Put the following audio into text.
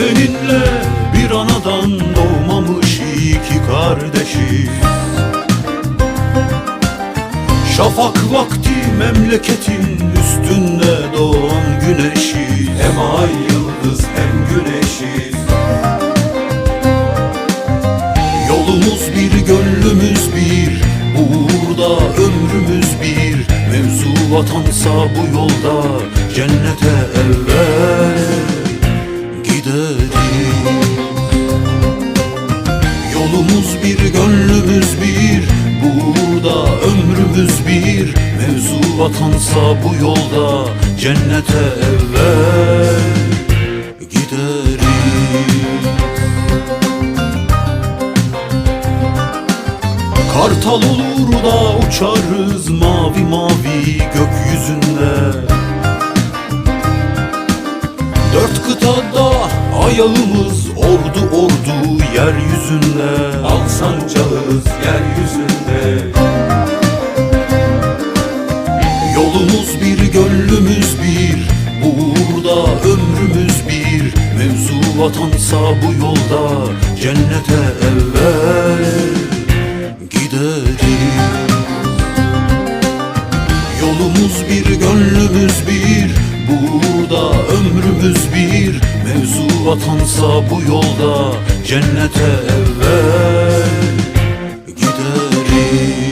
Seninle bir anadan doğmamış iki kardeşiz Şafak vakti memleketin üstünde doğan güneşiz Hem ay yıldız hem güneşiz Yolumuz bir gönlümüz bir Burada ömrümüz bir. Mevzu vatansa bu yolda cennete gideriz Yolumuz bir, gönlümüz bir Burada ömrümüz bir. Mevzu vatansa bu yolda Cennete evvel gideriz. Kartal olur da uçarız mavi mavi gökyüzünde Dört kıtada ayağımız ordu ordu yeryüzünde. Al sancağız yeryüzünde. Yolumuz bir, gönlümüz bir Burada ömrümüz bir. Mevzu vatansa bu yolda Cennete evvel gideriz. Yolumuz bir, gönlümüz bir Mevzu vatansa bu yolda cennete evvel giderim